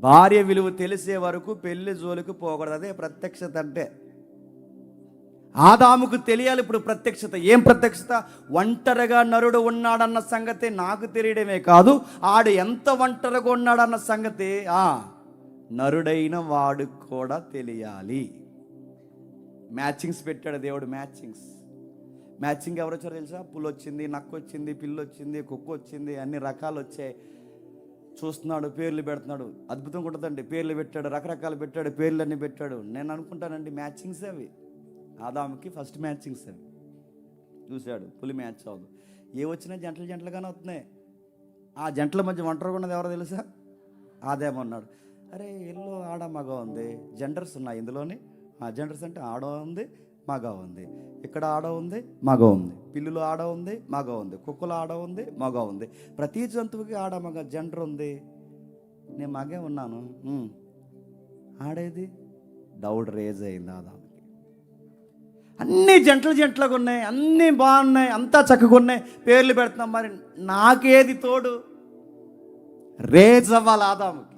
భార్య విలువ తెలిసే వరకు పెళ్ళి జోలికి పోకూడదు. అదే ప్రత్యక్షత అంటే. ఆదాముకు తెలియాలి ఇప్పుడు ప్రత్యక్షత. ఏం ప్రత్యక్షత? ఒంటరిగా నరుడు ఉన్నాడన్న సంగతి నాకు తెలియడమే కాదు ఆడు ఎంత ఒంటరిగా ఉన్నాడన్న సంగతి ఆ నరుడైన వాడు కూడా తెలియాలి. మ్యాచింగ్స్ పెట్టాడు దేవుడు మ్యాచింగ్స్. మ్యాచింగ్ ఎవరు వచ్చారో తెలుసా? పులు వచ్చింది నక్కు వచ్చింది పిల్లు వచ్చింది కుక్క వచ్చింది అన్ని రకాలు వచ్చాయి చూస్తున్నాడు పేర్లు పెడుతున్నాడు. అద్భుతం ఉంటుందండి. పేర్లు పెట్టాడు రకరకాలు పెట్టాడు పేర్లు పెట్టాడు. నేను అనుకుంటానండి మ్యాచింగ్స్ అవి. ఆదాముకి ఫస్ట్ మ్యాచింగ్స్ అవి. చూశాడు పులి మ్యాచ్ అవ్వదు. ఏ వచ్చినా జంటలు జంటలుగానే వస్తున్నాయి. ఆ జంటల మధ్య ఒంటరిగా ఉన్నది ఎవరో తెలుసా? ఆదామన్నాడు అరే ఇల్లు ఆడ మగ ఉంది. జెండర్స్ ఉన్నాయి ఇందులోని. ఆ జెండర్స్ అంటే ఆడ ఉంది మగ ఉంది. ఇక్కడ ఆడ ఉంది? మగ ఉంది. పిల్లులు ఆడ ఉంది? మగ ఉంది. కుక్కలు ఆడ ఉంది? మగ ఉంది. ప్రతి జంతువుకి ఆడ మగ జెండర్ ఉంది. నేను మగే ఉన్నాను. ఆడేది? డౌట్ రేజ్ అయింది ఆదాముకి అన్ని జంటలు జంటలుగా ఉన్నాయి. అన్నీ బాగున్నాయి. అంతా చక్కగా ఉన్నాయి. పేర్లు పెడుతున్నాం. మరి నాకేది తోడు? రేజ్ అవ్వాలి ఆదాముకి.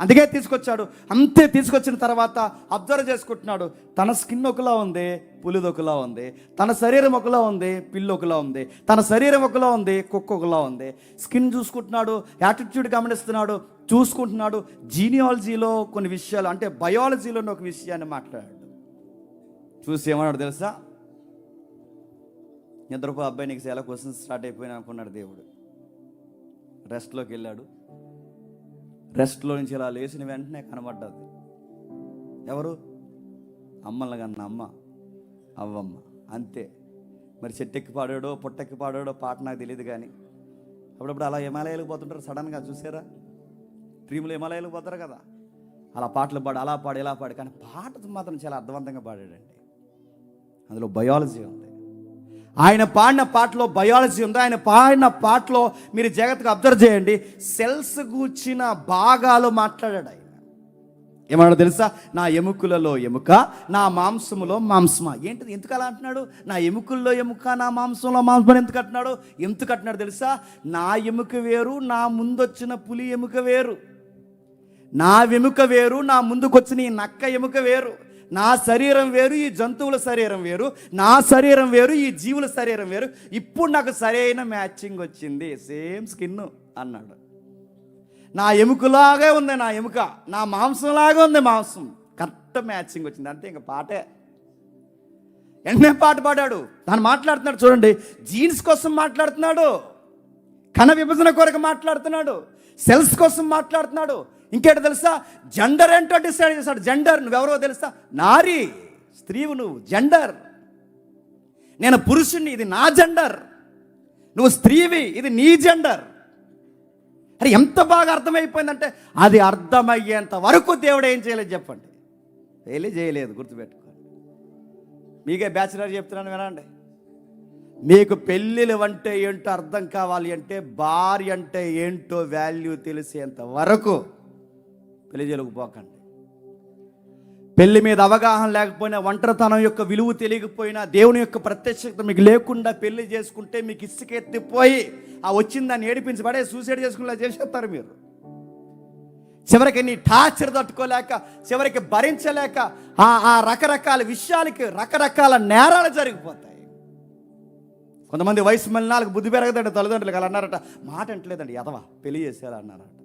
అందుకే తీసుకొచ్చాడు. అంతే తీసుకొచ్చిన తర్వాత అబ్జర్వ్ చేసుకుంటున్నాడు. తన స్కిన్ ఒకలా ఉంది పులిది ఒకలా ఉంది తన శరీరం ఒకలా ఉంది పిల్లి ఒకలా ఉంది తన శరీరం ఒకలా ఉంది కుక్క ఒకలా ఉంది. స్కిన్ చూసుకుంటున్నాడు యాటిట్యూడ్ గమనిస్తున్నాడు చూసుకుంటున్నాడు. జీనియాలజీలో కొన్ని విషయాలు అంటే బయాలజీలోని ఒక విషయాన్ని మాట్లాడాడు. చూసి ఏమన్నాడు తెలుసా? నిద్రపో అబ్బాయి నీకు చాలా క్వశ్చన్స్ స్టార్ట్ అయిపోయినా అనుకున్నాడు దేవుడు. రెస్ట్లోకి వెళ్ళాడు. రెస్ట్లో నుంచి ఇలా లేచిన వెంటనే కనబడ్డది. ఎవరు? అమ్మల్ని కన్నా అమ్మ అవ్వమ్మ. అంతే. మరి చెట్టెక్కి పాడాడో పుట్టెక్కి పాడాడో పాట నాకు తెలియదు కానీ. అప్పుడప్పుడు అలా హిమాలయాలకు పోతుంటారు సడన్గా చూసారా? డ్రీములు హిమాలయాలకు పోతారు కదా. అలా పాటలు పాడు అలా పాడు ఇలా పాడు. కానీ పాట మాత్రం చాలా అర్థవంతంగా పాడాడండి. అందులో బయాలజీ ఉంది. ఆయన పాడిన పాటలో బయాలజీ ఉంది. ఆయన పాడిన పాటలో మీరు జాగ్రత్తగా అబ్జర్వ్ చేయండి. సెల్స్ గూర్చిన భాగాలు మాట్లాడాడు ఆయన. ఏమన్నా తెలుసా? నా ఎముకలలో ఎముక నా మాంసములో మాంసమా. ఏంటిది? ఎందుకు అలా అంటున్నాడు? నా ఎముకల్లో ఎముక నా మాంసంలో మాంసం ఎందుకు అంటున్నాడు? ఎందుకు అంటున్నాడు తెలుసా? నా ఎముక వేరు నా ముందొచ్చిన పులి ఎముక వేరు. నా వెముక వేరు నా ముందుకొచ్చిన ఈ నక్క ఎముక వేరు. నా శరీరం వేరు ఈ జంతువుల శరీరం వేరు నా శరీరం వేరు ఈ జీవుల శరీరం వేరు. ఇప్పుడు నాకు సరైన మ్యాచింగ్ వచ్చింది. సేమ్ స్కిన్ అన్నాడు. నా ఎముకలాగే ఉంది నా ఎముక. నా మాంసంలాగే ఉంది మాంసం. కరెక్ట్ మ్యాచింగ్ వచ్చింది. అంతే ఇంకా పాటే. ఎన్నే పాట పాడాడు. తను మాట్లాడుతున్నాడు చూడండి. జీన్స్ కోసం మాట్లాడుతున్నాడు. కణ విభజన కొరకు మాట్లాడుతున్నాడు. సెల్స్ కోసం మాట్లాడుతున్నాడు. ఇంకేంటో తెలుసా? జెండర్ ఏంటో డిసైడ్ చేశాడు. జెండర్ నువ్వెవరో తెలుసా? నారి. స్త్రీవు నువ్వు. జెండర్ నేను పురుషుణ్ణి ఇది నా జెండర్ నువ్వు స్త్రీవి ఇది నీ జెండర్ అరే ఎంత బాగా అర్థమైపోయిందంటే అది అర్థమయ్యేంత వరకు దేవుడు ఏం చేయలేదు చెప్పండి. వెళ్ళి చేయలేదు గుర్తుపెట్టుకోండి. మీకే బ్యాచిలర్ చెప్తున్నాను వినండి. మీకు పెళ్ళిళ్ళు అంటే ఏంటో అర్థం కావాలి అంటే భార్య అంటే ఏంటో వాల్యూ తెలిసేంత వరకు పెళ్ళి పోకండి. పెళ్ళి మీద అవగాహన లేకపోయినా ఒంటరితనం యొక్క విలువ తెలియకపోయినా దేవుని యొక్క ప్రత్యక్షత మీకు లేకుండా పెళ్ళి చేసుకుంటే మీకు ఇసుకెత్తిపోయి ఆ వచ్చింది దాన్ని ఏడిపించి పడే సూసైడ్ చేసుకునేలా చేసేస్తారు మీరు. చివరికి నీ టార్చర్ తట్టుకోలేక చివరికి భరించలేక ఆ ఆ రకరకాల విషయాలకి రకరకాల నేరాలు జరిగిపోతాయి. కొంతమంది వయసు మలినాలకు బుద్ధి పెరగదండి తల్లిదండ్రులు అలా అన్నారట మాట అంటలేదండి ఎదవా పెళ్ళి చేసేలా అన్నారట.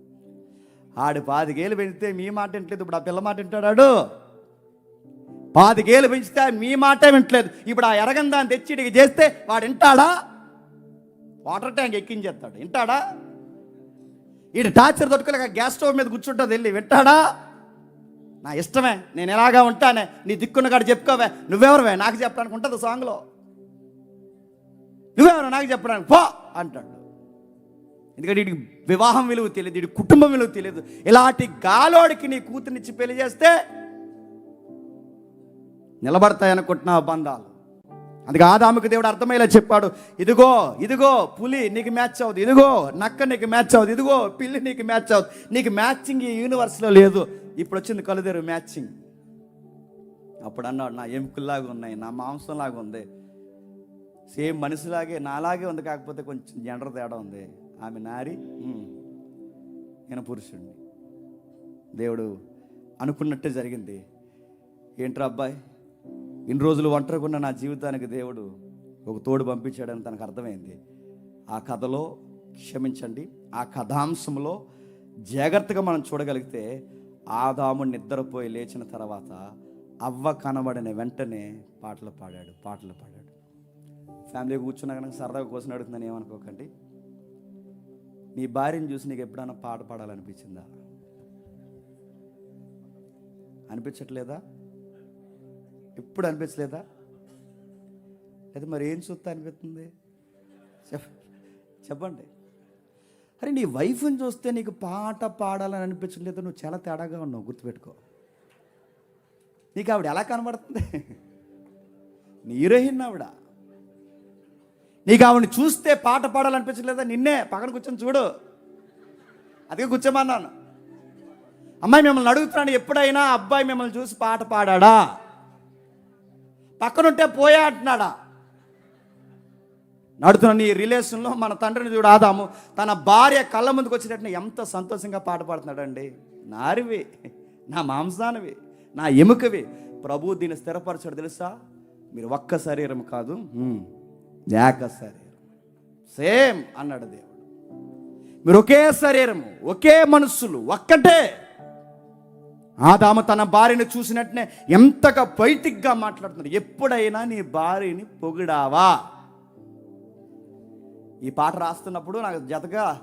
ఆడు పాతికేలు పెంచితే మీ మాట వింటలేదు ఇప్పుడు ఆ పిల్ల మాట వింటాడాడు పాతికేలు పెంచితే మీ మాటే వింటలేదు. ఇప్పుడు ఆ ఎరగందాన్ని తెచ్చి చేస్తే వాడు వింటాడా? వాటర్ ట్యాంక్ ఎక్కించేస్తాడు. వింటాడా? ఈడు టార్చర్ తొట్టుకోలేక గ్యాస్ స్టవ్ మీద కూర్చుంటుంది వెళ్ళి వింటాడా? నా ఇష్టమే. నేను ఎలాగా ఉంటానే? నీ దిక్కున్న కాడ చెప్పుకోవే. నువ్వెవరువే? నాకు చెప్పడానికి ఉంటుంది సాంగ్లో నువ్వెవరు? నాకు చెప్పడానికి పో! అంటాడు. ఎందుకంటే వీడికి వివాహం విలువ తెలియదు వీడి కుటుంబం విలువ తెలియదు. ఇలాంటి గాలోడికి నీ కూతురునిచ్చి పెళ్ళి చేస్తే నిలబడతాయనుకుంటున్నా బంధాలు. అందుకే ఆదాముకు దేవుడు అర్థమయ్యేలా చెప్పాడు ఇదిగో ఇదిగో పులి నీకు మ్యాచ్ అవుతుంది ఇదిగో నక్క నీకు మ్యాచ్ అవ్వదు ఇదిగో పిల్లి నీకు మ్యాచ్ అవ్వదు నీకు మ్యాచింగ్ ఈ యూనివర్స్లో లేదు. ఇప్పుడు వచ్చింది కలుదేరు మ్యాచింగ్ అప్పుడు అన్నాడు నా ఎముకల్లాగా ఉన్నాయి నా మాంసంలాగా ఉంది. సేమ్ మనిషిలాగే నాలాగే ఉంది కాకపోతే కొంచెం జెండర్ తేడా ఉంది. ఆమె నారి నేను పురుషుడిని దేవుడు అనుకున్నట్టే జరిగింది. ఏంట్రా అబ్బాయి ఇన్ని రోజులు ఒంటరిగా ఉన్న నా జీవితానికి దేవుడు ఒక తోడు పంపించాడని తనకు అర్థమైంది. ఆ కథలో క్షమించండి ఆ కథాంశంలో జాగ్రత్తగా మనం చూడగలిగితే ఆదాము నిద్రపోయి లేచిన తర్వాత అవ్వ కనబడిన వెంటనే పాటలు పాడాడు పాటలు పాడాడు. ఫ్యామిలీ కూర్చున్నా కనుక సరదాగా కోసం అడుగుతుందని ఏమనుకోకండి. నీ భార్యను చూసి నీకు ఎప్పుడైనా పాట పాడాలనిపించిందా? అనిపించట్లేదా? ఎప్పుడు అనిపించలేదా? లేదా మరి ఏం చూస్తే అనిపిస్తుంది? చెప్ చెప్పండి. అరే నీ వైఫ్ని చూస్తే నీకు పాట పాడాలని అనిపించలేదు నువ్వు చాలా తేడాగా ఉన్నావు గుర్తుపెట్టుకో. నీకు ఆవిడ ఎలా కనబడుతుంది? నీ హీరోయిన్ ఆవిడ. నీకు ఆవిడని చూస్తే పాట పాడాలనిపించలేదా నిన్నే పక్కన కూర్చొని చూడు. అదే కూర్చోమన్నాను. అమ్మాయి మిమ్మల్ని అడుగుతున్నాడు ఎప్పుడైనా అబ్బాయి మిమ్మల్ని చూసి పాట పాడాడా? పక్కనుంటే పోయా అంటున్నాడా? నడుతున్న నీ రిలేషన్లో మన తండ్రిని చూడు ఆదాము తన భార్య కళ్ళ ముందుకు వచ్చినట్టు ఎంత సంతోషంగా పాట పాడుతున్నాడండి. నారివి నా మాంసానివి నా ఎముకవి. ప్రభు దీన్ని స్థిరపరచడు తెలుసా? మీరు ఒక్క శరీరం కాదు. ఏక శరీరం సేమ్ అన్నాడు దేవుడు. మీరు ఒకే శరీరము ఒకే మనస్సులు ఒక్కటే. ఆదాము తన భార్యను చూసినట్టునే ఎంతగా బయటిగ్గా మాట్లాడుతున్నాడు. ఎప్పుడైనా నీ భార్యని పొగిడావా? ఈ పాట రాస్తున్నప్పుడు నాకు జతగా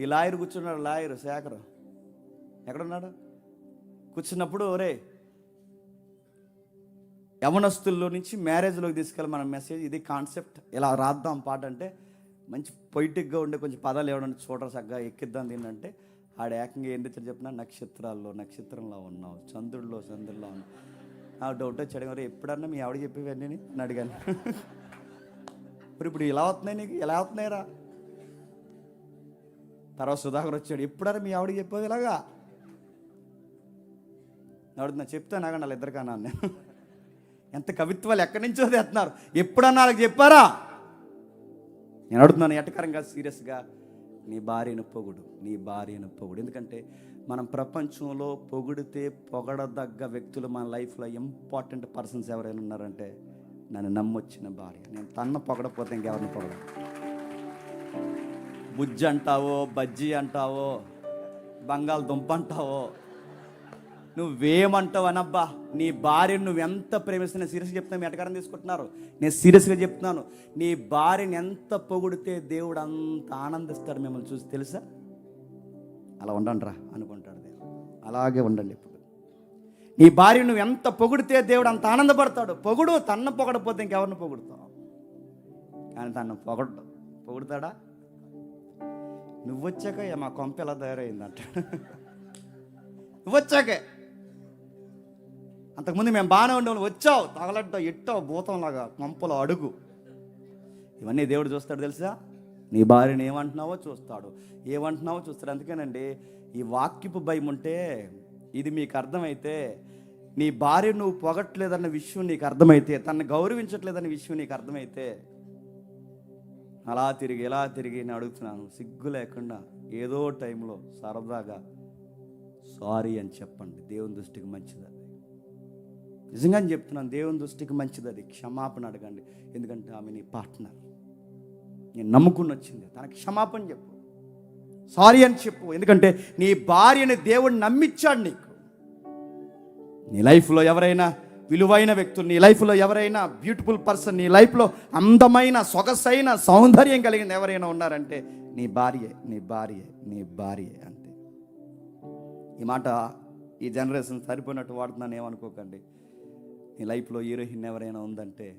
ఈ లాయర్ కూర్చున్నాడు లాయర్ శేఖర్. ఎక్కడున్నాడు? కూర్చున్నప్పుడు రే యవనస్తుల్లో నుంచి మ్యారేజ్లోకి తీసుకెళ్ళి మన మెసేజ్ ఇది కాన్సెప్ట్ ఇలా రాద్దాం పాట అంటే మంచి పొయిటిక్గా ఉండే కొంచెం పదాలు ఏమన్నా చూడరు చక్కగా ఎక్కిద్దాం దీన్ని ఆడ ఏకంగా ఏం తెచ్చాడు నక్షత్రాల్లో నక్షత్రంలో ఉన్నావు చంద్రుల్లో చంద్రుల్లో ఉన్నావు. ఆ డౌట్ వచ్చాడు మరి ఎప్పుడన్నా మీ ఆవిడ చెప్పేవన్నీ? అని అడిగాను. మరి ఇప్పుడు ఇలా అవుతున్నాయి నీకు? ఎలా అవుతున్నాయిరా తర్వాత సుధాకర్ వచ్చాడు ఎప్పుడన్నా మీ ఆవిడ చెప్పేది ఇలాగా? అడుగుతున్నా చెప్తాను నాకు వాళ్ళ ఇద్దరికన్నా నేను ఎంత కవిత్వాలు ఎక్కడి నుంచో తెస్తున్నారు. ఎప్పుడన్నా వాళ్ళకి చెప్పారా? నేను అడుగుతున్నాను ఎటకరంగా సీరియస్గా నీ భార్యను పొగుడు నీ భార్యను పొగుడు. ఎందుకంటే మనం ప్రపంచంలో పొగిడితే పొగడదగ్గ వ్యక్తులు మన లైఫ్లో ఇంపార్టెంట్ పర్సన్స్ ఎవరైనా ఉన్నారంటే నన్ను నమ్మొచ్చిన భార్య. నేను తన్న పొగడపోతే ఇంకెవరిని పొగడ బుజ్జి అంటావో బజ్జీ అంటావో బంగాళదుంప అంటావో నువ్వేమంటావనబ్బా? నీ భార్యను నువ్వు ఎంత ప్రేమిస్తున్నా? సీరియస్గా చెప్తున్నా ఎటకారం తీసుకుంటున్నారు. నేను సీరియస్గా చెప్తున్నాను. నీ భార్యని ఎంత పొగిడితే దేవుడు అంత ఆనందిస్తాడు మిమ్మల్ని చూసి తెలుసా? అలా ఉండండి రా అనుకుంటాడు దేవుడు. అలాగే ఉండండి ఇప్పుడు. నీ భార్య నువ్వు ఎంత పొగిడితే దేవుడు అంత ఆనందపడతాడు? పొగుడు తన్న పొగడపోతే ఇంకెవరిని పొగుడుతావు? కానీ తను పొగడు పొగుడతాడా? నువ్వు వచ్చాక మా కొంప ఎలా తయారైందంట? నువ్వు వచ్చాకే అంతకుముందు మేము బాగానే ఉండేవాళ్ళు. వచ్చావు తగలడ్డావు ఎట్టావు భూతంలాగా కొంపలో అడుగు. ఇవన్నీ దేవుడు చూస్తాడు తెలుసా? నీ భార్యని ఏమంటున్నావో చూస్తాడు. ఏమంటున్నావో చూస్తాడు. అందుకేనండి ఈ వాక్యపు భయం ఉంటే ఇది మీకు అర్థమైతే నీ భార్య నువ్వు పొగట్లేదన్న విషయం నీకు అర్థమైతే తనను గౌరవించట్లేదన్న విషయం నీకు అర్థమైతే అలా తిరిగి ఎలా తిరిగి నేను అడుగుతున్నాను. సిగ్గు లేకుండా ఏదో టైంలో సరదాగా సారీ అని చెప్పండి. దేవుని దృష్టికి మంచిది. నిజంగా చెప్తున్నాను దేవుని దృష్టికి మంచిది అది. క్షమాపణ అడగండి. ఎందుకంటే ఆమె నీ పార్ట్నర్. నేను నమ్ముకుని వచ్చింది. తనకి క్షమాపణ చెప్పు. సారీ అని చెప్పు. ఎందుకంటే నీ భార్యని దేవుడు నమ్మిచ్చాడు నీకు. నీ లైఫ్లో ఎవరైనా విలువైన వ్యక్తులు నీ లైఫ్లో ఎవరైనా బ్యూటిఫుల్ పర్సన్ నీ లైఫ్లో అందమైన సొగసైన సౌందర్యం కలిగిన ఎవరైనా ఉన్నారంటే నీ భార్యే నీ భార్యే నీ భార్యే అంతే. ఈ మాట ఈ జనరేషన్ సరిపోయినట్టు వాడుతున్నాను ఏమనుకోకండి. నీ లైఫ్లో హీరోయిన్ ఎవరైనా ఉందంటే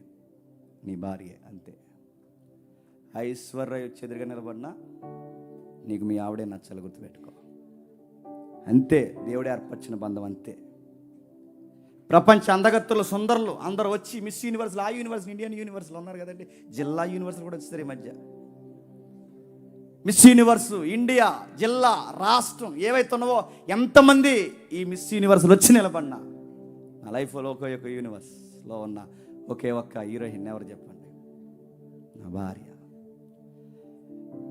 నీ భార్యే అంతే. ఐశ్వర్య చెదురుగా నిలబడినా నీకు మీ ఆవిడే నచ్చలు గుర్తుపెట్టుకో. అంతే దేవుడే ఏర్పరిచిన బంధం అంతే. ప్రపంచ అందగత్తులు సుందరులు అందరూ వచ్చి మిస్ యూనివర్స్ ఆ యూనివర్స్ ఇండియన్ యూనివర్సులు ఉన్నారు కదండి. జిల్లా యూనివర్స్ కూడా వచ్చేసారు ఈ మధ్య. మిస్ యూనివర్స్ ఇండియా జిల్లా రాష్ట్రం ఏవైతే ఉన్నావో ఎంతమంది ఈ మిస్ యూనివర్సల్ వచ్చి నిలబడినా నా లైఫ్లో ఒక యొక్క యూనివర్స్లో ఉన్న ఒకే ఒక్క హీరోయిన్ ఎవరు చెప్పండి? నా భార్య.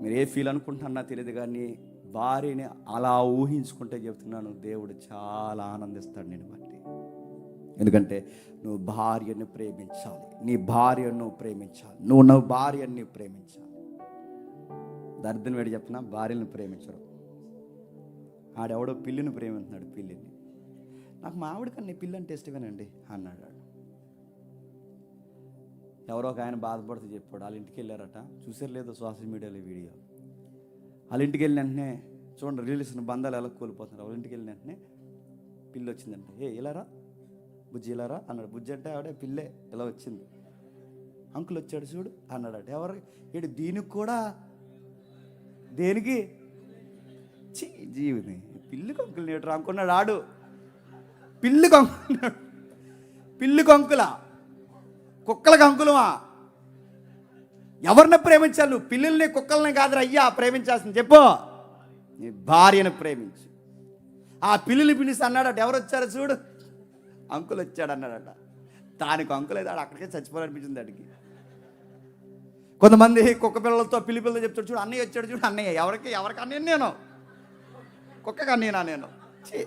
మీరు ఏ ఫీల్ అనుకుంటున్నా తెలియదు కానీ భార్యని అలా ఊహించుకుంటే చెప్తున్నాను దేవుడు చాలా ఆనందిస్తాడు నేను బట్టి. ఎందుకంటే నువ్వు భార్యను ప్రేమించాలి. నీ భార్యను ప్రేమించాలి. నువ్వు నువ్వు భార్యని ప్రేమించాలి. దరిద్రం వేడి చెప్పిన? భార్యను ప్రేమించరు ఆడెవడో పిల్లిని ప్రేమిస్తున్నాడు పిల్లిని. నాకు మా ఆవిడ కన్నా అంటే ఇష్టమేనండి అన్నాడు వాడు. ఎవరో ఒక ఆయన బాధపడుతూ చెప్పాడు వాళ్ళ ఇంటికి వెళ్ళారట చూసారు లేదో సోషల్ మీడియాలో వీడియో. వాళ్ళ ఇంటికి వెళ్ళిన వెంటనే చూడండి రిలేషన్ బంధాలు ఎలా కోల్పోతున్నారు వాళ్ళ ఇంటికి వెళ్ళిన వెంటనే పిల్లి వచ్చిందంట. ఏ ఇలారా బుజ్జి ఇలారా అన్నాడు. బుజ్జి అంటే ఆవిడే పిల్లే ఇలా వచ్చింది. అంకుల్ వచ్చాడు చూడు అన్నాడట. ఎవరు? ఇటు దీనికి కూడా దేనికి? చీ జీవిని పిల్లికి అంకుల్ నేటరా అనుకున్నాడు ఆడు. పిల్లి కంకున్నాడు పిల్లి కంకుల? కుక్కల కంకులమా? ఎవరిని ప్రేమించాలి నువ్వు? పిల్లల్ని కుక్కల్ని కాదురా అయ్యా ప్రేమించాల్సింది. చెప్పు. నీ భార్యను ప్రేమించు. ఆ పిల్లిని పిలిచి అన్నాడట ఎవరు వచ్చారో చూడు? అంకులు వచ్చాడు అన్నాడట. దానికి అంకుల్ అయితే ఆడు అక్కడికే చచ్చిపోవాలనిపించింది దానికి. కొంతమంది కుక్క పిల్లలతో పిల్లి పిల్లలు చెప్తాడు చూడు అన్నయ్య వచ్చాడు చూడు అన్నయ్య. ఎవరికి ఎవరికి అన్నయ్య నేను? కుక్కకి అన్నయ్యనా నేను? ఛీ.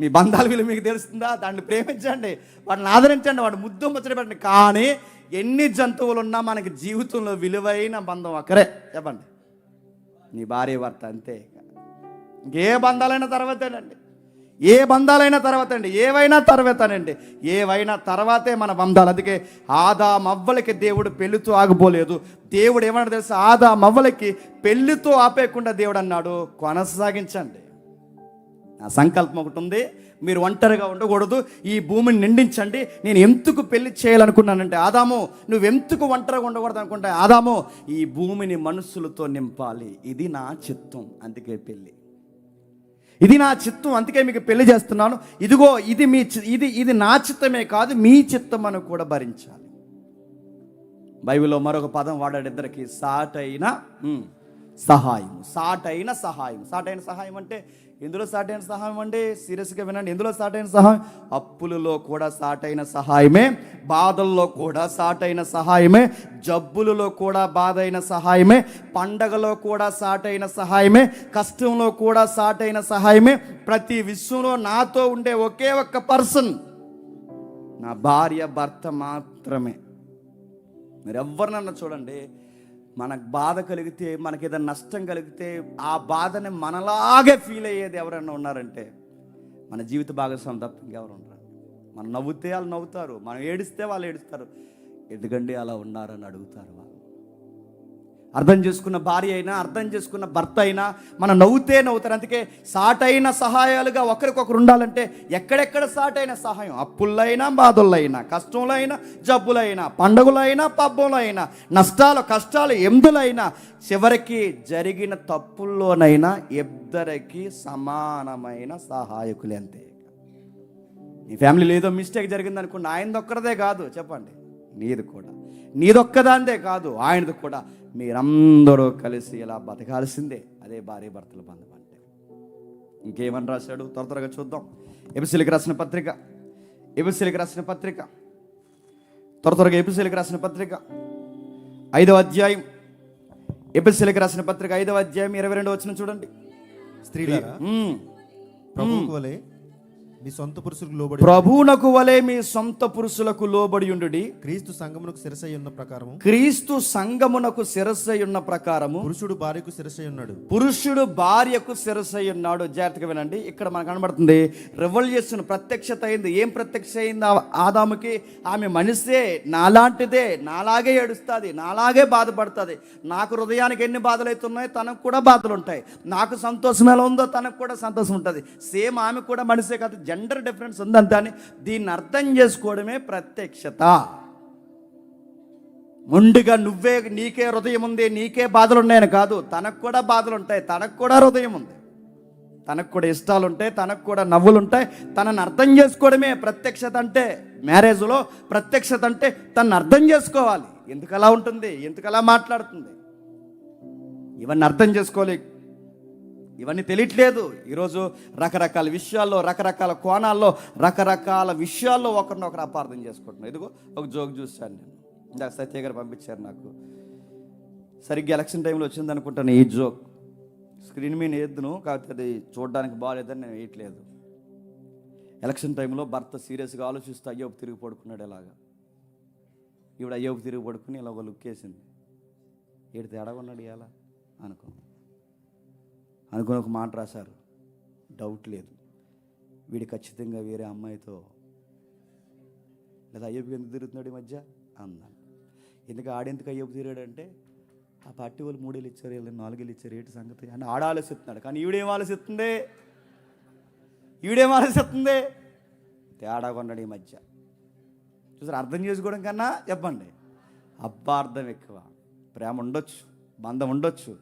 మీ బంధాలు విలువ మీకు తెలుస్తుందా? దాన్ని ప్రేమించండి వాడిని ఆదరించండి వాడు ముద్దు ముచ్చటపెట్టండి కానీ ఎన్ని జంతువులు ఉన్నా మనకి జీవితంలో విలువైన బంధం ఒకరే. చెప్పండి. నీ భార్య భర్త అంతే ఏ బంధాలైన తర్వాతేనండి. ఏ బంధాలైనా తర్వాత అండి ఏవైనా తర్వాతనండి. ఏవైనా తర్వాతే మన బంధాలు. అందుకే ఆదా మవ్వలకి దేవుడు పెళ్ళితో ఆగిపోలేదు. దేవుడు ఏమన్నా తెలుసు? ఆదా మవ్వలకి పెళ్ళితో ఆపేయకుండా దేవుడు అన్నాడు. కొనసాగించండి. నా సంకల్పం ఒకటి ఉంది. మీరు ఒంటరిగా ఉండకూడదు. ఈ భూమిని నిండించండి. నేను ఎందుకు పెళ్ళి చేయాలనుకున్నానంటే ఆదాము నువ్వు ఎందుకు ఒంటరిగా ఉండకూడదు అనుకుంటే ఆదాము ఈ భూమిని మనుషులతో నింపాలి. ఇది నా చిత్తం. అందుకే పెళ్ళి ఇది నా చిత్తం. అందుకే మీకు పెళ్ళి చేస్తున్నాను. ఇదిగో ఇది మీ ఇది ఇది నా చిత్తమే కాదు మీ చిత్తం అని కూడా భరించాలి. బైబిల్లో మరొక పదం వాడాడు ఇద్దరికి సాటైన సహాయం సాటైన సహాయం సాటైన సహాయం అంటే ఎందులో సాటైన సహాయం అండి. సీరియస్గా వినండి. ఎందులో సాటైన సహాయం అప్పులలో కూడా సాటైన సహాయమే బాధల్లో కూడా సాటైన సహాయమే జబ్బులలో కూడా బాధైన సహాయమే పండగలో కూడా సాటైన సహాయమే కష్టంలో కూడా సాటైన సహాయమే ప్రతి విశ్వంలో నాతో ఉండే ఒకే ఒక్క పర్సన్ నా భార్య భర్త మాత్రమే. మీరు ఎవరినన్నా చూడండి మనకు బాధ కలిగితే మనకి ఏదైనా నష్టం కలిగితే ఆ బాధని మనలాగే ఫీల్ అయ్యేది ఎవరైనా ఉన్నారంటే మన జీవిత భాగస్వామి తప్ప ఇంకెవరు ఉండరు. మనం నవ్వుతే వాళ్ళు నవ్వుతారు మనం ఏడిస్తే వాళ్ళు ఏడుస్తారు. ఎందుకండి అలా ఉన్నారని అడుగుతారు వాళ్ళు? అర్థం చేసుకున్న భార్య అయినా అర్థం చేసుకున్న భర్త అయినా మనం నవ్వుతే నవ్వుతారు. అందుకే సాటైన సహాయాలుగా ఒకరికొకరు ఉండాలంటే ఎక్కడెక్కడ సాటైన సహాయం? అప్పులైనా బాధలైనా కష్టంలైనా జబ్బులైనా పండుగలైనా పబ్బులైనా నష్టాలు కష్టాలు ఎందులైనా చివరికి జరిగిన తప్పుల్లోనైనా ఇద్దరికి సమానమైన సహాయకులు అంతే. నీ ఫ్యామిలీలో ఏదో మిస్టేక్ జరిగింది అనుకున్న ఆయనది ఒక్కరిదే కాదు చెప్పండి. నీది కూడా. నీదొక్కదాందే కాదు ఆయనది కూడా. మీరందరూ కలిసి ఇలా బతకాల్సిందే. అదే భార్య భర్తల బంధం అంటే. ఇంకేమని రాశాడు? త్వర త్వరగా చూద్దాం. ఎపిసిలికి రాసిన పత్రిక. ఎపిసిలికి రాసిన పత్రిక. త్వర త్వరగా ఎపిసిలికి రాసిన పత్రిక. ఐదవ అధ్యాయం. ఎపిసిలికి రాసిన పత్రిక ఐదవ అధ్యాయం ఇరవై రెండు వచ్చిన చూడండి. మ్మ్. మీ సొంత పురుషులకు లోబడి ప్రభువునకు వలె మీ సొంత పురుషులకు లోబడి ఉండు. క్రీస్తు సంగమునకు శిరసై ఉన్న ప్రకారము క్రీస్తు సంగమునకు శిరస్సై ఉన్న ప్రకారము పురుషుడు భార్యకు శిరసై ఉన్నాడు. పురుషుడు భార్యకు శిరస్సై ఉన్నాడు. జాగ్రత్తగా వినండి. ఇక్కడ మనకు కనబడుతుంది రెవల్యూషన్ ప్రత్యక్షత అయింది. ఏం ప్రత్యక్ష అయింది? ఆదాముకి ఆమె మనిషే నాలాంటిదే నాలాగే ఏడుస్తుంది నాలాగే బాధపడుతుంది. నాకు హృదయానికి ఎన్ని బాధలు అవుతున్నాయో తనకు కూడా బాధలు ఉంటాయి నాకు సంతోషం ఎలా ఉందో తనకు కూడా సంతోషం ఉంటుంది. సేమ్ ఆమె కూడా మనిషే కాదు జెండర్ డిఫరెన్స్ ఉందంతా అని దీన్ని అర్థం చేసుకోవడమే ప్రత్యక్షత. ముందుగా నువ్వే నీకే హృదయం ఉంది నీకే బాధలు ఉన్నాయని కాదు తనకు కూడా బాధలు ఉంటాయి తనకు కూడా హృదయం ఉంది తనకు కూడా ఇష్టాలు ఉంటాయి తనకు కూడా నవ్వులు ఉంటాయి తనని అర్థం చేసుకోవడమే ప్రత్యక్షత అంటే మ్యారేజ్లో ప్రత్యక్షత అంటే తనను అర్థం చేసుకోవాలి. ఎందుకు అలా ఉంటుంది? ఎందుకలా మాట్లాడుతుంది? ఇవన్నీ అర్థం చేసుకోలే ఇవన్నీ తెలియట్లేదు. ఈరోజు రకరకాల విషయాల్లో రకరకాల కోణాల్లో రకరకాల విషయాల్లో ఒకరినొకరు అపార్థం చేసుకుంటున్నాం. ఇదిగో ఒక జోక్ చూశాను నేను. ఇందాక సత్య గారు పంపించారు నాకు. సరిగ్గా ఎలక్షన్ టైంలో వచ్చింది అనుకుంటాను ఈ జోక్. స్క్రీన్ మీద వేద్దును కాకపోతే అది చూడడానికి బాగాలేదని నేను వేయట్లేదు. ఎలక్షన్ టైంలో భర్త సీరియస్గా ఆలోచిస్తూ అయ్యోపు తిరిగి పడుకున్నాడు ఇలాగా ఈవిడ అయ్యోపు తిరిగి పడుకుని ఇలా ఒక లుక్ వేసింది ఏడు తేడా ఉన్నాడు ఎలా అనుకో అనుకుని ఒక మాట రాశారు. డౌట్ లేదు. వీడు ఖచ్చితంగా వేరే అమ్మాయితో లేదా అయ్యప్పకి ఎందుకు తిరుగుతున్నాడు ఈ మధ్య? అన్నాను. ఎందుకు ఆడెందుకు అయ్యప్ప తిరిగాడంటే ఆ పార్టీ వాళ్ళు మూడేళ్ళు ఇచ్చారు వీళ్ళు నాలుగేళ్ళు ఇచ్చారు ఏంటి సంగతి? అని ఆడ ఆలోచిస్తున్నాడు. కానీ ఈవిడేం ఆలోచిస్తుంది? ఈవిడేం ఆలోచిస్తుంది? తేడా కొన్నాడు ఈ మధ్య. చూసారు అర్థం చేసుకోవడం కన్నా చెప్పండి. అర్థం ఎక్కువ. ప్రేమ ఉండొచ్చు బంధం ఉండొచ్చు.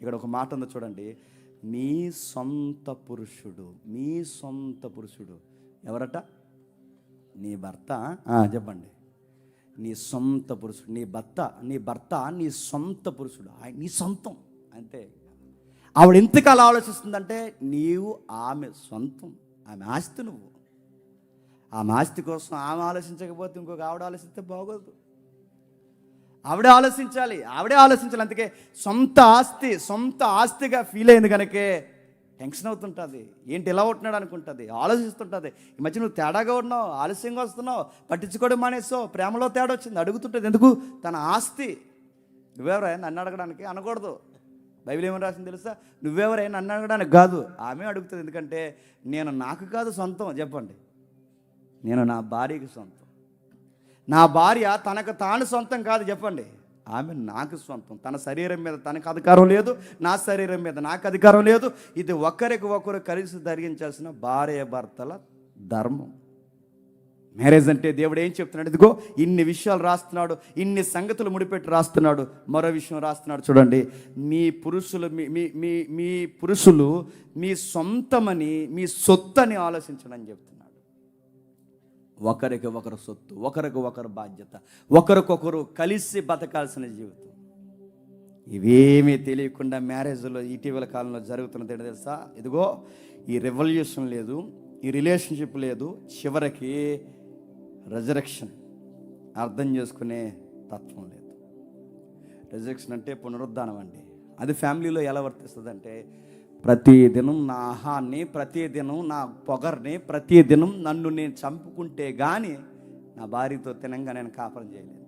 ఇక్కడ ఒక మాట ఉంది చూడండి. నీ సొంత పురుషుడు మీ సొంత పురుషుడు. ఎవరట? నీ భర్త. చెప్పండి. నీ సొంత పురుషుడు నీ భర్త నీ భర్త నీ సొంత పురుషుడు. ఆయన నీ సొంతం. అంతే. ఆవిడ ఇంతకాలం ఆలోచిస్తుందంటే నీవు ఆమె సొంతం ఆమె ఆస్తి నువ్వు. ఆమె ఆస్తి కోసం ఆమె ఆలోచించకపోతే ఇంకొక ఆవిడ ఆలోచిస్తే బాగోదు. ఆవిడే ఆలోచించాలి ఆవిడే ఆలోచించాలి. అందుకే సొంత ఆస్తి సొంత ఆస్తిగా ఫీల్ అయింది కనుకే టెన్షన్ అవుతుంటుంది. ఏంటి ఇలా ఉంటున్నాడు అనుకుంటుంది. ఆలోచిస్తుంటుంది. ఈ మధ్య నువ్వు తేడాగా ఉన్నావు ఆలస్యంగా వస్తున్నావు పట్టించుకోవడం మానేసావు ప్రేమలో తేడా వచ్చింది అడుగుతుంటుంది. ఎందుకు? తన ఆస్తి. నువ్వెవరే నన్ను అడగడానికి అనకూడదు. బైబిల్ ఏమని రాసింది తెలుసా? నువ్వెవరే నన్ను అడగడానికి కాదు. ఆమె అడుగుతుంది. ఎందుకంటే నేను నాకు కాదు సొంతం. చెప్పండి. నేను నా భార్యకి సొంతం. నా భార్య తనకు తాను సొంతం కాదు చెప్పండి. ఆమె నాకు సొంతం. తన శరీరం మీద తనకు అధికారం లేదు నా శరీరం మీద నాకు అధికారం లేదు. ఇది ఒకరికి ఒకరు కలిసి ధరించాల్సిన భార్య భర్తల ధర్మం. మ్యారేజ్ అంటే దేవుడు ఏం చెప్తున్నాడు? ఇదిగో ఇన్ని విషయాలు రాస్తున్నాడు ఇన్ని సంగతులు ముడిపెట్టి రాస్తున్నాడు. మరో విషయం రాస్తున్నాడు చూడండి. మీ పురుషులు మీ మీ మీ మీ పురుషులు మీ సొంతమని మీ సొత్తని ఆలోచించడం చెప్తున్నాడు. ఒకరికి ఒకరు సొత్తు ఒకరికి ఒకరు బాధ్యత ఒకరికొకరు కలిసి బతకాల్సిన జీవితం. ఇవేమీ తెలియకుండా మ్యారేజ్లో ఇటీవల కాలంలో జరుగుతున్నది ఏంటో తెలుసా? ఇదిగో ఈ రెవల్యూషన్ లేదు ఈ రిలేషన్షిప్ లేదు చివరికి రెజరక్షన్ అర్థం చేసుకునే తత్వం లేదు. రెజరక్షన్ అంటే పునరుద్ధానం అండి. అది ఫ్యామిలీలో ఎలా వర్తిస్తుంది అంటే ప్రతి దినం నా ఆహాన్ని ప్రతి దినం నా పొగర్ని ప్రతి దినం నన్ను నేను చంపుకుంటే కానీ నా భార్యతో తినంగా నేను కాపురం చేయలేను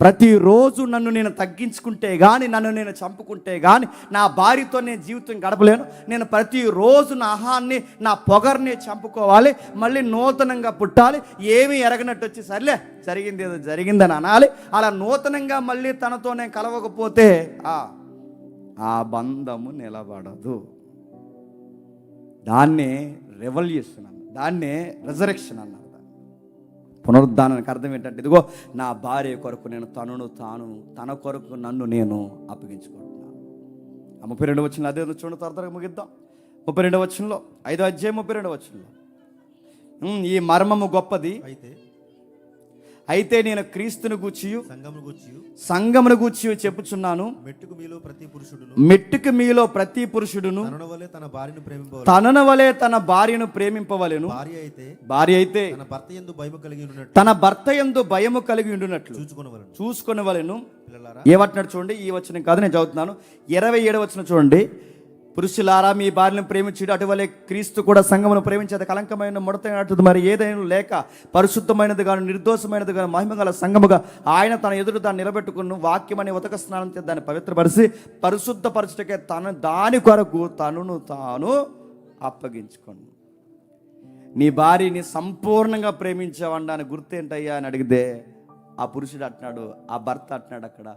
ప్రతిరోజు నన్ను నేను తగ్గించుకుంటే కానీ నన్ను నేను చంపుకుంటే కానీ నా భార్యతో నేను జీవితం గడపలేను. నేను ప్రతిరోజు నా ఆహాన్ని నా పొగర్ని చంపుకోవాలి. మళ్ళీ నూతనంగా పుట్టాలి. ఏమీ ఎరగనట్టు వచ్చి సర్లే జరిగింది ఏదో జరిగిందని అనాలి. అలా నూతనంగా మళ్ళీ తనతో నేను కలవకపోతే ఆ బంధము నిలబడదు. దాన్నే రెవల్యూషన్ అన్న దాన్నే రిజరెక్షన్ అన్నారు దాన్ని. పునరుద్ధానానికి అర్థం ఏంటంటే ఇదిగో నా భార్య కొరకు నేను తనను తాను తన కొరకు నన్ను నేను అప్పగించుకుంటున్నాను. ఆ ముప్పై రెండు వచ్చిన అదే చూడండి త్వర త్వరగా ముగిద్దాం. ముప్పై రెండు వచ్చంలో ఐదో అధ్యాయం ముప్పై రెండు వచ్చంలో ఈ మర్మము గొప్పది. అయితే అయితే నేను క్రీస్తును సంగమును గూర్చి సంగమును గూర్చియు చెప్పుచున్నాను. మెట్టుకు మీలో ప్రతి పురుషుడును మెట్టుకు మీలో ప్రతి పురుషుడును తనను వలె తన భార్యను ప్రేమింపవలెను. తనను వలె తన భార్యను ప్రేమింపవలెను. భార్య అయితే భార్య అయితే తన భర్త ఎందు భయము కలిగి ఉన్నట్టు తన భర్త ఎందు భయము కలిగి ఉండునట్లు చూసుకొనవలెను. పిల్లలారా ఏమంటున్నాడు చూడండి? ఈ వచనం కాదు నేను చదువుతున్నాను. ఇరవై ఏడు వచనం చూడండి. పురుషులారా మీ భార్యను ప్రేమించుడు అటువలే క్రీస్తు కూడా సంఘమును ప్రేమించేది కలంకమైన ముడతైనట్టు మరి ఏదైనా లేక పరిశుద్ధమైనది గాను నిర్దోషమైనది గాను మహిమ గల సంఘముగా ఆయన తన ఎదురు దాన్ని నిలబెట్టుకున్న వాక్యం అనే ఉతక స్నానం చేసి దాన్ని పవిత్రపరిచి పరిశుద్ధపరచుటకే తన దాని కొరకు తనను తాను అప్పగించుకోండి నీ భార్యని సంపూర్ణంగా ప్రేమించావని గుర్తేంటయ్యా అని అడిగితే ఆ పురుషుడు అంటున్నాడు ఆ భర్త అంటున్నాడు అక్కడ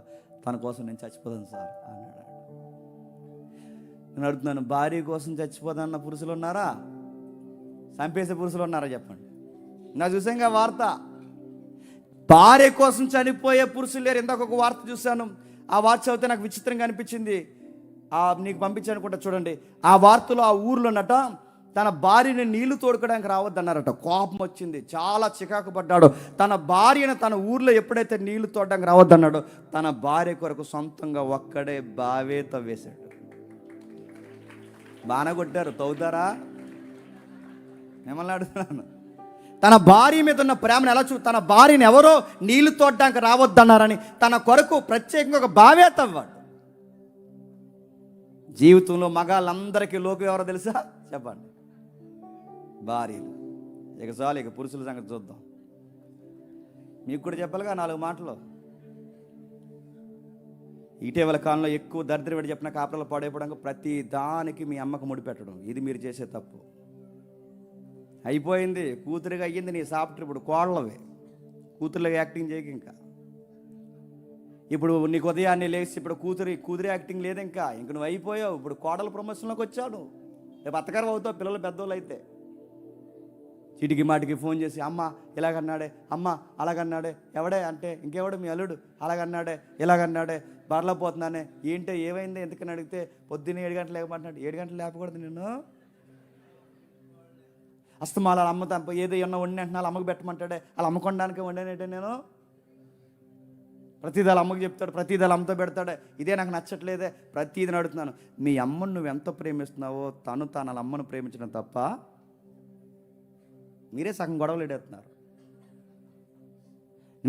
తన కోసం నేను చచ్చిపోతాను సార్ అన్నాడు. నేను అడుగుతున్నాను భార్య కోసం చచ్చిపోతానన్న పురుషులు ఉన్నారా చంపేసే పురుషులు ఉన్నారా చెప్పండి. నా చూసాంగా వార్త. భార్య కోసం చనిపోయే పురుషులు లేరు. ఇందాక ఒక వార్త చూశాను. ఆ వార్త చదివితే నాకు విచిత్రంగా అనిపించింది. ఆ నీకు పంపించానుకుంటా చూడండి. ఆ వార్తలో ఆ ఊర్లోనట తన భార్యని నీళ్ళు తోడుకోవడానికి రావద్దన్నారట. కోపం వచ్చింది. చాలా చికాకు పడ్డాడు. తన భార్యను తన ఊర్లో ఎప్పుడైతే నీళ్ళు తోడడానికి రావద్దన్నాడో తన భార్య కొరకు సొంతంగా ఒక్కడే బావే తవ్వేశాడు బాగా కొట్టారు. తవ్వుతారా మిమ్మల్ని అడుగుతున్నాను. తన భార్య మీద ఉన్న ప్రేమను ఎలా చూ తన భార్యని ఎవరో నీళ్ళు తోడడానికి రావద్దన్నారని తన కొరకు ప్రత్యేకంగా ఒక బావే తవ్వాడు జీవితంలో మగాళ్ళందరికీ లోకు ఎవరో తెలుసా? చెప్పండి. భార్యలు. ఇక చాలు ఇక పురుషుల సంగతి చూద్దాం. మీకు కూడా చెప్పాలిగా నాలుగు మాటలు? ఇటీవల కాలంలో ఎక్కువ దరిద్రం విడి చెప్పిన కాపరలు పాడైపోవడానికి ప్రతి దానికి మీ అమ్మకు ముడిపెట్టడం ఇది మీరు చేసే తప్పు. అయిపోయింది. కూతురుగా అయ్యింది నీ సాఫ్ట్వేర్ ఇప్పుడు కోళ్ళవి. కూతురులో యాక్టింగ్ చేయక ఇంకా. ఇప్పుడు నీకు ఉదయాన్నే లేచి ఇప్పుడు కూతురి కూతురి యాక్టింగ్ లేదు ఇంకా. ఇంక నువ్వు అయిపోయావు. ఇప్పుడు కోడల ప్రమోషన్లోకి వచ్చావు. రేపు అత్తగారు అవుతావు పిల్లలు పెద్దోళ్ళు అయితే చిటికి మాటికి ఫోన్ చేసి అమ్మ ఇలాగన్నాడే. అమ్మ అలాగన్నాడే. ఎవడే? అంటే ఇంకెవడు మీ అల్లుడు? అలాగన్నాడే. ఇలాగన్నాడే. బర్లో పోతున్నానే? ఏంటో ఏమైంది? ఎందుకని అడిగితే పొద్దున్న ఏడు గంటలు లేకపోతున్నాడు ఏడు గంటలు లేపకూడదు నేను అస్తమాల అమ్మ తప్ప ఏదో ఏమన్నా వండి అంటున్నా అమ్మకు పెట్టమంటాడే. అలా అమ్మకొనడానికి వండానంటే నేను? ప్రతిదీ అమ్మకు చెప్తాడు ప్రతిదీ అమ్మతో పెడతాడే. ఇదే నాకు నచ్చట్లేదే. ప్రతిదీ అడుగుతున్నాను. మీ అమ్మను నువ్వు ఎంత ప్రేమిస్తున్నావో తను తన వాళ్ళ అమ్మను ప్రేమించడం తప్ప మీరే సగం గొడవలు ఎడేస్తున్నారు.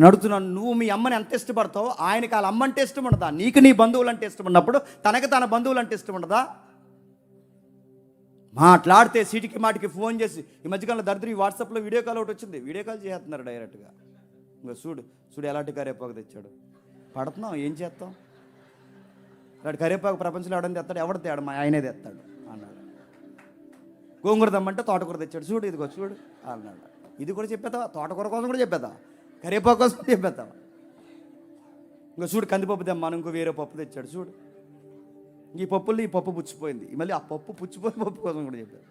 నడుతున్నాను. నువ్వు మీ అమ్మని ఎంత ఇష్టపడతావో ఆయనకి వాళ్ళ అమ్మ అంటే ఇష్టం ఉండదా? నీకు నీ బంధువులు అంటే ఇష్టం ఉన్నప్పుడు తనకి తన బంధువులు అంటే ఇష్టం ఉండదా? మాట్లాడితే సీటికి మాటికి ఫోన్ చేసి ఈ మధ్యకాలంలో దరిద్రం ఈ వాట్సాప్లో వీడియో కాల్ ఒకటి వచ్చింది. వీడియో కాల్ చేస్తున్నారు డైరెక్ట్గా. ఇంకా చూడు చూడు ఎలాంటి కరేపాకు తెచ్చాడు. పడుతున్నాం ఏం చేస్తాం ఇలాంటి కరేపాకు ప్రపంచంలో ఎవడని తెస్తాడు? ఎవడు తేడు? మా ఆయనే తెస్తాడు అన్నాడు. గోంగూర దమ్మంటే తోటకూర తెచ్చాడు. చూడు ఇదిగో చూడు అన్నాడు. ఇది కూడా చెప్పేదా తోటకూర కోసం కూడా చెప్పేదా కరివేపాకు కోసం చెప్పేద్దాం. ఇంకా చూడు కందిపప్పు తెమ్మా ఇంకో వేరే పప్పు తెచ్చాడు చూడు. ఈ పప్పుల్లో ఈ పప్పు పుచ్చిపోయింది. మళ్ళీ ఆ పప్పు పుచ్చిపోయిన పప్పు కోసం కూడా చెప్పాడు.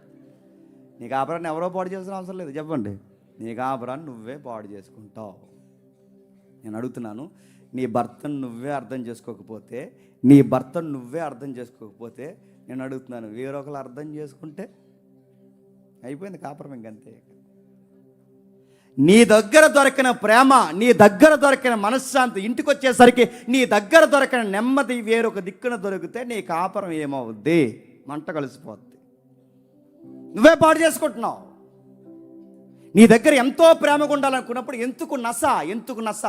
నీ కాపురాన్ని ఎవరో పాడు చేసిన అవసరం లేదు చెప్పండి. నీ కాపురాన్ని నువ్వే పాడు చేసుకుంటావు. నేను అడుగుతున్నాను నీ భర్తను నువ్వే అర్థం చేసుకోకపోతే నీ భర్తను నువ్వే అర్థం చేసుకోకపోతే నేను అడుగుతున్నాను వేరొకరు అర్థం చేసుకుంటే అయిపోయింది కాపురం ఇంకంతే. నీ దగ్గర దొరికిన ప్రేమ నీ దగ్గర దొరికిన మనశ్శాంతి ఇంటికి వచ్చేసరికి నీ దగ్గర దొరికిన నెమ్మది వేరొక దిక్కున దొరికితే నీ కాపురం ఏమవుద్ది? మంట కలిసిపోద్ది. నువ్వే పాడు చేసుకుంటున్నావు. నీ దగ్గర ఎంతో ప్రేమగా ఉండాలనుకున్నప్పుడు ఎందుకు నస ఎందుకు నస?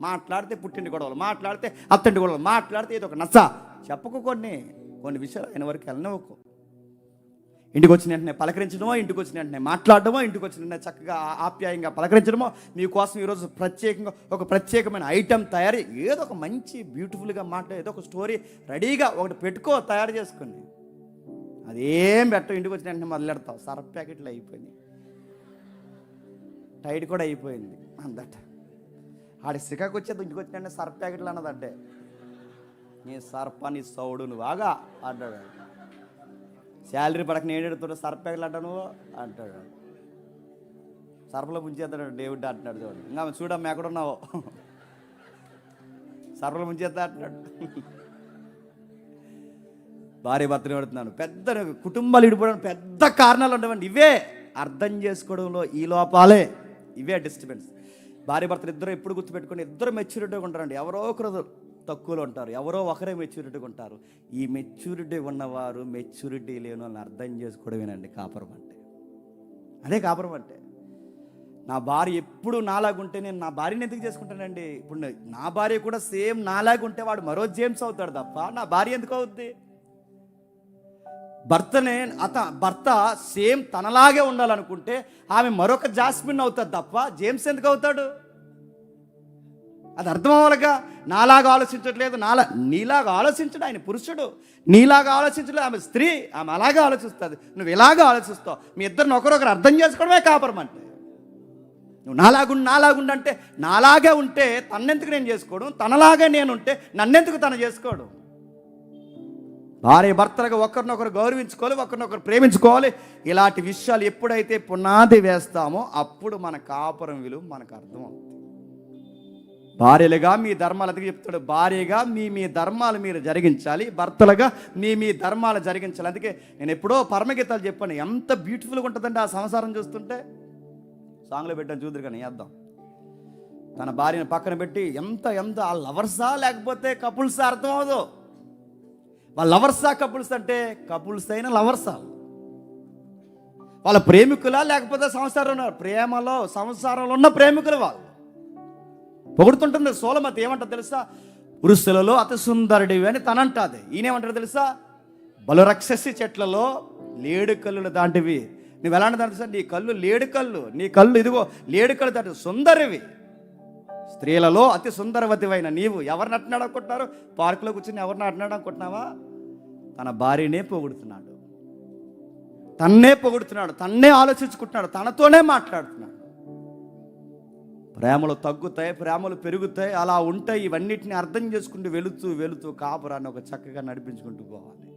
మాట్లాడితే పుట్టింటి గొడవలు మాట్లాడితే అత్తంటి గొడవలు మాట్లాడితే ఇది ఒక నస. చెప్పకు కొన్ని కొన్ని విషయాలు ఆయన వరకు వెళ్ళనివ్వకు. ఇంటికి వచ్చిన వెంటనే పలకరించడమో ఇంటికి వచ్చిన వెంటనే మాట్లాడడమో ఇంటికి వచ్చిన వెంటనే చక్కగా ఆప్యాయంగా పలకరించడమో మీకోసం ఈరోజు ప్రత్యేకంగా ఒక ప్రత్యేకమైన ఐటెం తయారీ ఏదో ఒక మంచి బ్యూటిఫుల్గా మాట్లాడే ఏదో ఒక స్టోరీ రెడీగా ఒకటి పెట్టుకో తయారు చేసుకుని అదేం పెట్టవు ఇంటికి వచ్చిన వెంటనే మొదలెడతావు. సర్ఫ్ ప్యాకెట్లు అయిపోయింది టైట్ కూడా అయిపోయింది అందట ఆడి సికాకు వచ్చేది ఇంటికి వచ్చిన వెంటనే సర్ఫ్ ప్యాకెట్లు అన్నదంటే. నీ సర్ప నీ సౌడు నువ్వు బాగా అంటాడు శాలరీ పడక నేను ఎడుతుంటే నువ్వు? అంటాడు. సర్పల ముంచేస్తాడు డేవిడ్ అంటున్నాడు చూడండి ఇంకా చూడమ్మా ఎక్కడున్నావో. సర్పల ముంచేస్తా అంటున్నాడు. భార్య భర్తను పెడుతున్నాను పెద్ద కుటుంబాలు ఇడిపోవడం పెద్ద కారణాలు ఉండవండి. ఇవే అర్థం చేసుకోవడంలో ఈ లోపాలే. ఇవే డిస్టర్బెన్స్. భార్య భర్తలు ఇద్దరు ఎప్పుడు గుర్తుపెట్టుకుని ఇద్దరు మెచ్యూరిటీగా ఉంటారండి. ఎవరో ఒకరు తక్కువలో ఉంటారు ఎవరో ఒకరే మెచ్యూరిటీగా ఉంటారు ఈ మెచ్యూరిటీ ఉన్నవారు మెచ్యూరిటీ లేని వాళ్ళని అర్థం చేసుకోవడమేనండి కాపురం అంటే. అదే కాపురం అంటే. నా భార్య ఎప్పుడు నాలాగుంటే నేను నా భార్యని ఎందుకు చేసుకుంటానండి? ఇప్పుడు నా భార్య కూడా సేమ్ నాలాగుంటే వాడు మరో జేమ్స్ అవుతాడు తప్ప నా భార్య ఎందుకు అవుద్ది? భర్తనే అత భర్త సేమ్ తనలాగే ఉండాలనుకుంటే ఆమె మరొక జాస్మిన్ అవుతుంది తప్ప జేమ్స్ ఎందుకు అవుతాడు? అది అర్థం అవ్వాలిగా నాలాగా ఆలోచించట్లేదు. నాలా నీలాగా ఆలోచించడు ఆయన పురుషుడు. నీలాగా ఆలోచించడు ఆమె స్త్రీ. ఆమె అలాగే ఆలోచిస్తుంది. నువ్వు ఇలాగా ఆలోచిస్తావు. మీ ఇద్దరిని ఒకరొకరు అర్థం చేసుకోవడమే కాపురం అంటే. నువ్వు నాలాగుండు నాలాగుండు అంటే నాలాగే ఉంటే తన్నెందుకు నేను చేసుకోవడం తనలాగే నేను ఉంటే నన్నెందుకు తను చేసుకోవడం భార్య భర్తలుగా ఒకరినొకరు గౌరవించుకోవాలి ఒకరినొకరు ప్రేమించుకోవాలి. ఇలాంటి విషయాలు ఎప్పుడైతే పునాది వేస్తామో అప్పుడు మన కాపురం విలువ మనకు అర్థమవుతుంది. భార్యలుగా మీ ధర్మాలు అదిగి చెప్తాడు. భార్యగా మీ మీ ధర్మాలు మీరు జరిగించాలి. భర్తలుగా మీ మీ ధర్మాలు జరిగించాలి. అందుకే నేను ఎప్పుడో పరమగీతాలు చెప్పాను. ఎంత బ్యూటిఫుల్గా ఉంటుందండి ఆ సంసారం చూస్తుంటే. సాంగ్లో పెట్టాను చూద్దరు కానీ వేద్దాం తన భార్యను పక్కన పెట్టి ఎంత ఎంత ఆ లవర్సా లేకపోతే కపుల్సా అర్థం అవదు వాళ్ళ లవర్సా కపుల్స్ అంటే కపుల్స్ అయిన లవర్సా. వాళ్ళ ప్రేమికులా లేకపోతే సంసారంలో? ప్రేమలో సంసారంలో ఉన్న ప్రేమికులు వాళ్ళు. పొగుడుతుంటుంది. సోలమతి ఏమంటారు తెలుసా? పురుషులలో అతి సుందరుడివి అని తనంటాది. ఈయనేమంటారు తెలుసా? బలురక్షసి చెట్లలో లేడు కళ్ళు దాంటివి. నువ్వు ఎలా అంటే సార్ నీ కళ్ళు లేడు కళ్ళు. నీ కళ్ళు ఇదిగో లేడు కళ్ళు దాటి సుందరివి. స్త్రీలలో అతి సుందరవతివైన నీవు ఎవరిని అంటున్నాడు అనుకుంటున్నారు? పార్కులో కూర్చుని ఎవరిని అంటున్నాడు అనుకుంటున్నావా? తన భార్యనే పొగుడుతున్నాడు. తన్నే పొగుడుతున్నాడు. తన్నే ఆలోచించుకుంటున్నాడు. తనతోనే మాట్లాడుతున్నాడు. ప్రేమలు తగ్గుతాయి ప్రేమలు పెరుగుతాయి అలా ఉంటాయి. ఇవన్నిటిని అర్థం చేసుకుంటూ వెళుతూ వెళుతూ కాపురాన్ని ఒక చక్కగా నడిపించుకుంటూ పోవాలి.